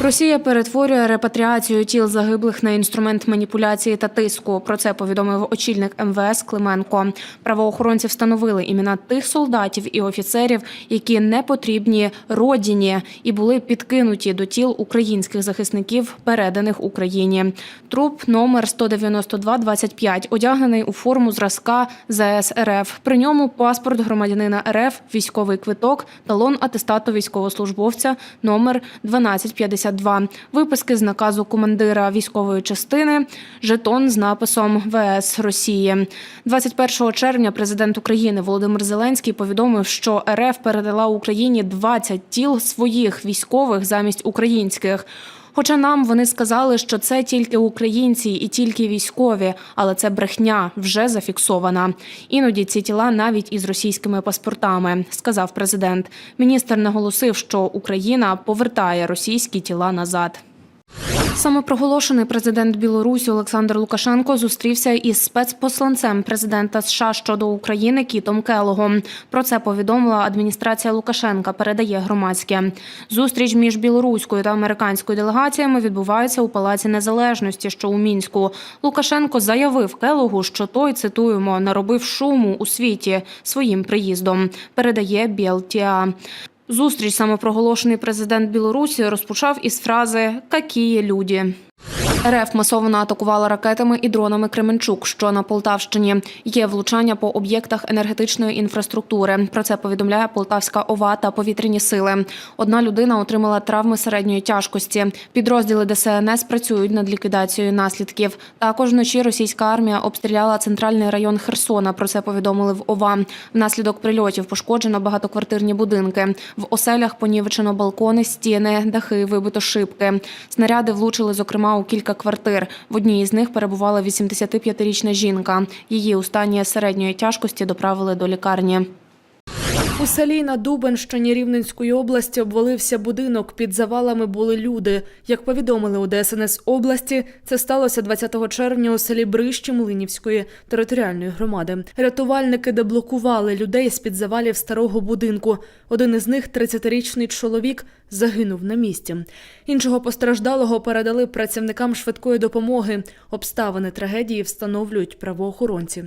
Росія перетворює репатріацію тіл загиблих на інструмент маніпуляції та тиску. Про це повідомив очільник МВС Клименко. Правоохоронці встановили імена тих солдатів і офіцерів, які не потрібні родині і були підкинуті до тіл українських захисників, переданих Україні. Труп номер 19225, одягнений у форму зразка ЗС РФ. При ньому паспорт громадянина РФ, військовий квиток, талон атестату військовослужбовця номер 1252, виписки з наказу командира військової частини, жетон з написом ВС Росії. 21 червня президент України Володимир Зеленський повідомив, що РФ передала Україні 20 тіл своїх військових замість українських. Хоча нам вони сказали, що це тільки українці і тільки військові, але це брехня вже зафіксована. Іноді ці тіла навіть із російськими паспортами, сказав президент. Міністр наголосив, що Україна повертає російські тіла назад. Самопроголошений президент Білорусі Олександр Лукашенко зустрівся із спецпосланцем президента США щодо України Кітом Келогом. Про це повідомила адміністрація Лукашенка. Передає громадське. Зустріч між білоруською та американською делегаціями відбувається у Палаці Незалежності, що у мінську. Лукашенко заявив Келогу, що той цитуємо наробив шуму у світі своїм приїздом. Передає Білтіа. Зустріч самопроголошений президент Білорусі розпочав із фрази «Какії люди?». РФ масово атакувала ракетами і дронами Кременчук, що на Полтавщині. Є влучання по об'єктах енергетичної інфраструктури. Про це повідомляє Полтавська ОВА та повітряні сили. Одна людина отримала травми середньої тяжкості. Підрозділи ДСНС працюють над ліквідацією наслідків. Також вночі російська армія обстріляла центральний район Херсона. Про це повідомили в ОВА. Внаслідок прильотів пошкоджено багатоквартирні будинки. В оселях понівечено балкони, стіни, дахи, вибито шибки. Снаряди влучили, зокрема, у кілька квартир. В одній із них перебувала 85-річна жінка. Її у стані середньої тяжкості доправили до лікарні. У селі на Дубенщині Рівненської області обвалився будинок. Під завалами були люди. Як повідомили у ДСНС області, це сталося 20 червня у селі Брищі Млинівської територіальної громади. Рятувальники деблокували людей з під завалів старого будинку. Один із них, 30-річний чоловік, загинув на місці. Іншого постраждалого передали працівникам швидкої допомоги. Обставини трагедії встановлюють правоохоронці.